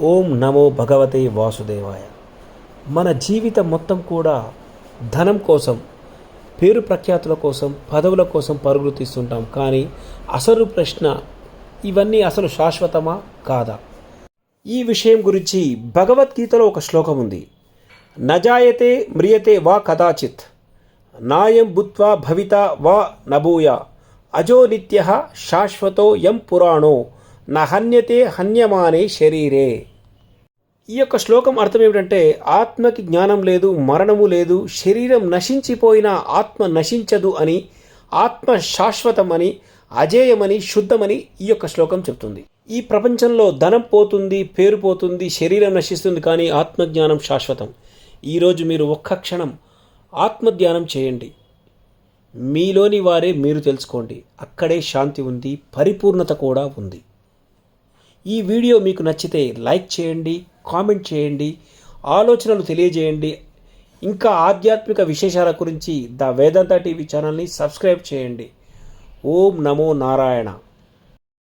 ఓం నమో భగవతే వాసుదేవాయ. మన జీవితం మొత్తం కూడా ధనం కోసం పేరు ప్రఖ్యాతుల కోసం పదవుల కోసం పరుగులు తీస్తుంటాం. కానీ అసలు ప్రశ్న ఇవన్నీ అసలు శాశ్వతమా కాదా? ఈ విషయం గురించి భగవద్గీతలో ఒక శ్లోకం ఉంది. నజాయతే మ్రియతే వా కదాచిత్ నాయం భూత్వా భవిత వా నభూయ అజో నిత్య శాశ్వతో యం పురాణో నహన్యతే హన్యమానే శరీరే. ఈ యొక్క శ్లోకం అర్థం ఏమిటంటే ఆత్మకి జ్ఞానం లేదు మరణము లేదు శరీరం నశించిపోయినా ఆత్మ నశించదు అని ఆత్మ శాశ్వతమని అజేయమని శుద్ధమని ఈ యొక్క శ్లోకం చెప్తుంది. ఈ ప్రపంచంలో ధనం పోతుంది పేరు పోతుంది శరీరం నశిస్తుంది కానీ ఆత్మజ్ఞానం శాశ్వతం. ఈరోజు మీరు ఒక్క క్షణం ఆత్మధ్యానం చేయండి. మీలోని వారే మీరు తెలుసుకోండి. అక్కడే శాంతి ఉంది పరిపూర్ణత కూడా ఉంది. ఈ వీడియో మీకు నచ్చితే లైక్ చేయండి కామెంట్ చేయండి ఆలోచనలు తెలియజేయండి. ఇంకా ఆధ్యాత్మిక విశేషాల గురించి ద వేదాంత టీవీ ఛానల్ని సబ్స్క్రైబ్ చేయండి. ఓం నమో నారాయణ.